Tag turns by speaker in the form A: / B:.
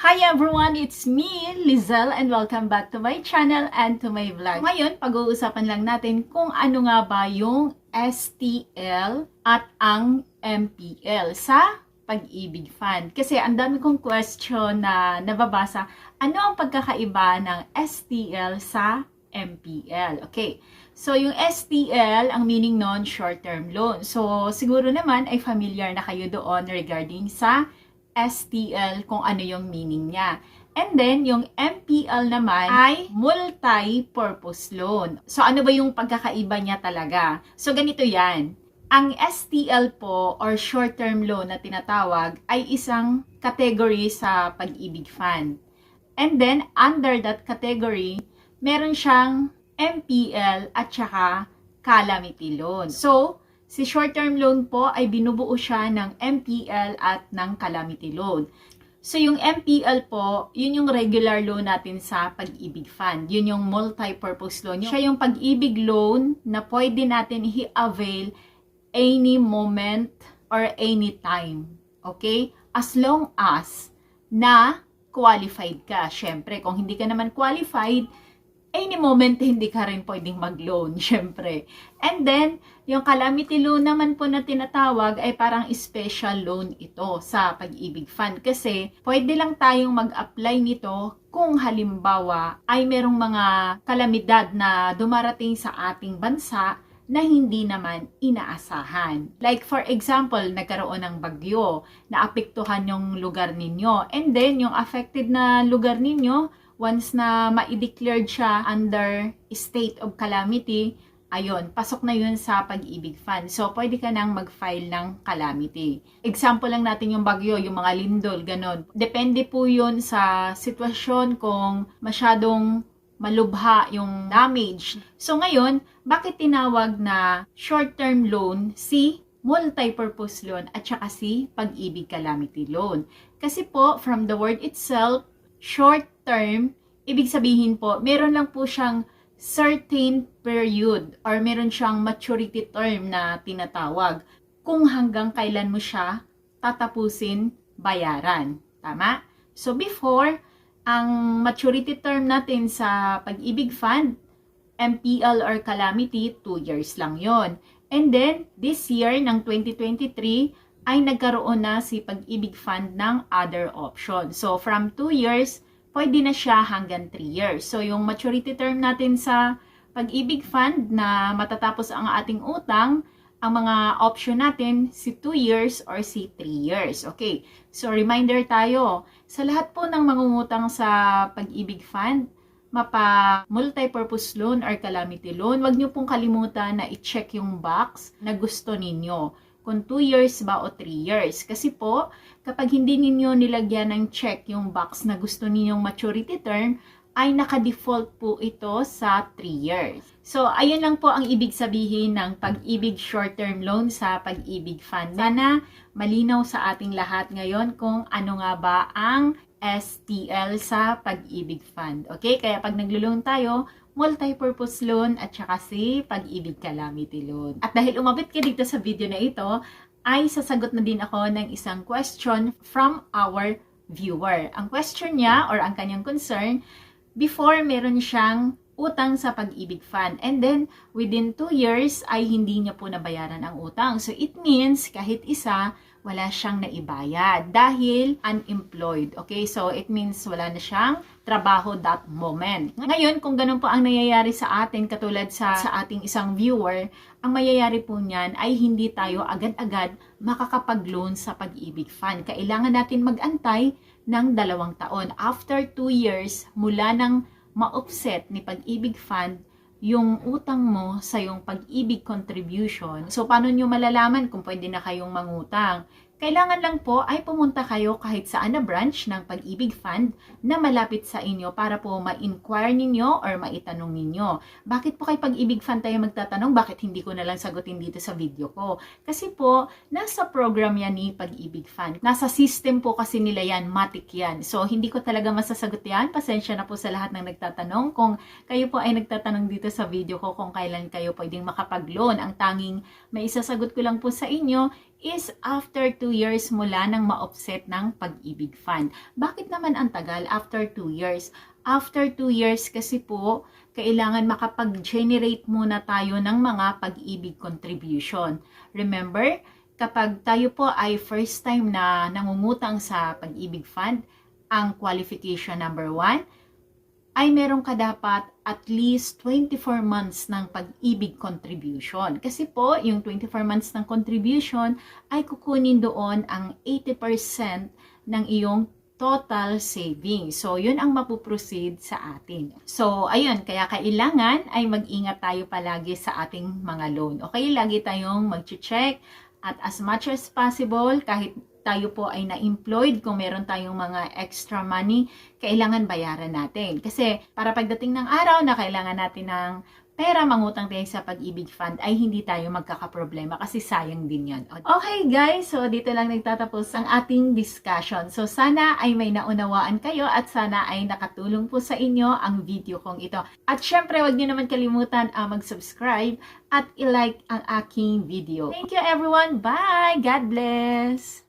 A: Hi everyone, it's me, Lizelle, and welcome back to my channel and to my vlog. Ngayon, pag-uusapan lang natin kung ano nga ba yung STL at ang MPL sa pag-ibig fan. Kasi ang dami kong question na nababasa, ano ang pagkakaiba ng STL sa MPL? Okay, so yung STL, ang meaning non short-term loan. So siguro naman ay familiar na kayo doon regarding sa STL kung ano yung meaning niya. And then, yung MPL naman ay multi-purpose loan. So, ano ba yung pagkakaiba niya talaga? So, ganito yan. Ang STL po or short-term loan na tinatawag ay isang category sa pag-ibig fund. And then, under that category, meron siyang MPL at saka calamity loan. So, Si short-term loan po ay binubuo siya ng MPL at ng calamity loan. So yung MPL po, yun yung regular loan natin sa pag-ibig fund. Yun yung multi-purpose loan. Siya yung pag-ibig loan na pwede natin i-avail any moment or any time. Okay? As long as na qualified ka. Syempre, kung hindi ka naman qualified, any moment hindi ka rin pwedeng mag-loan, syempre. And then, yung calamity loan naman po na tinatawag ay parang special loan ito sa pag-ibig fund. Kasi pwede lang tayong mag-apply nito kung halimbawa ay merong mga kalamidad na dumarating sa ating bansa na hindi naman inaasahan. Like for example, nagkaroon ng bagyo, naapektuhan yung lugar ninyo. And then, yung affected na lugar ninyo, once na ma-declared siya under state of calamity, ayun, pasok na yun sa pag-ibig fund. So, pwede ka nang mag-file ng calamity. Example lang natin yung bagyo, yung mga lindol, ganon. Depende po yun sa sitwasyon kung masyadong malubha yung damage. So, ngayon, bakit tinawag na short-term loan si multi-purpose loan at saka si pag-ibig calamity loan? Kasi po, from the word itself, short term, ibig sabihin po, meron lang po siyang certain period or meron siyang maturity term na tinatawag kung hanggang kailan mo siya tatapusin bayaran. Tama? So before, ang maturity term natin sa pag-ibig fund, MPL or calamity, 2 years lang yon. And then, this year, ng 2023, ay nagkaroon na si pag-ibig fund ng other option. So, from 2 years, pwede na siya hanggang 3 years. So, yung maturity term natin sa pag-ibig fund na matatapos ang ating utang, ang mga option natin si 2 years or si 3 years. Okay, so reminder tayo, sa lahat po ng mangungutang sa pag-ibig fund, mapa multi-purpose loan or calamity loan, wag niyo pong kalimutan na i-check yung box na gusto ninyo kung 2 years ba o 3 years. Kasi po, kapag hindi ninyo nilagyan ng check yung box na gusto ninyong maturity term, ay naka-default po ito sa 3 years. So, ayun lang po ang ibig sabihin ng pag-ibig short-term loan sa pag-ibig fund. Sana malinaw sa ating lahat ngayon kung ano nga ba ang STL sa pag-ibig fund. Okay? Kaya pag naglo-loan tayo, multi-purpose loan at saka si pag-ibig calamity loan. At dahil umabot ka dito sa video na ito, ay sasagot na din ako ng isang question from our viewer. Ang question niya or ang kanyang concern, before meron siyang utang sa pag-ibig fund. And then, within 2 years ay hindi niya po nabayaran ang utang. So, it means kahit isa, wala siyang naibayad dahil unemployed. Okay? So, it means wala na siyang trabaho that moment. Ngayon, kung ganun po ang nangyayari sa atin, katulad sa, sa ating isang viewer, ang mayayari po niyan ay hindi tayo agad-agad makakapag-loan sa pag-ibig fund. Kailangan natin mag-antay ng dalawang taon. After 2 years, mula ng ma-offset ni pag-ibig fund, yung utang mo sa yung pag-ibig contribution. So, paano nyo malalaman kung pwede na kayong mangutang? Kailangan lang po ay pumunta kayo kahit saan na branch ng Pag-ibig Fund na malapit sa inyo para po ma-inquire ninyo or maitanong ninyo. Bakit po kay Pag-ibig Fund tayo magtatanong? Bakit hindi ko na lang sagutin dito sa video ko? Kasi po, nasa program yan ni Pag-ibig Fund. Nasa system po kasi nila yan, matik yan. So, hindi ko talaga masasagot yan. Pasensya na po sa lahat ng nagtatanong. Kung kayo po ay nagtatanong dito sa video ko kung kailan kayo pwedeng makapag-loan. Ang tanging may isasagot ko lang po sa inyo is after 2 years mula nang ma-offset ng pag-ibig fund. Bakit naman ang tagal after 2 years? After 2 years kasi po, kailangan makapag-generate muna tayo ng mga pag-ibig contribution. Remember, kapag tayo po ay first time na nangungutang sa pag-ibig fund, ang qualification number 1 ay meron ka dapat at least 24 months ng pag-ibig contribution. Kasi po, yung 24 months ng contribution ay kukunin doon ang 80% ng iyong total savings. So, yun ang mapuproceed sa atin. So, ayun, kaya kailangan ay mag-ingat tayo palagi sa ating mga loan. Okay, lagi tayong mag-check at as much as possible, kahit tayo po ay na-employed, kung meron tayong mga extra money, kailangan bayaran natin. Kasi para pagdating ng araw na kailangan natin ng pera, mangutang tayo sa pag-ibig fund, ay hindi tayo magkakaproblema kasi sayang din yan. Okay guys, so dito lang nagtatapos ang ating discussion. So sana ay may naunawaan kayo at sana ay nakatulong po sa inyo ang video kong ito. At syempre, wag niyo naman kalimutan ang mag-subscribe at i-like ang aking video. Thank you everyone. Bye! God bless!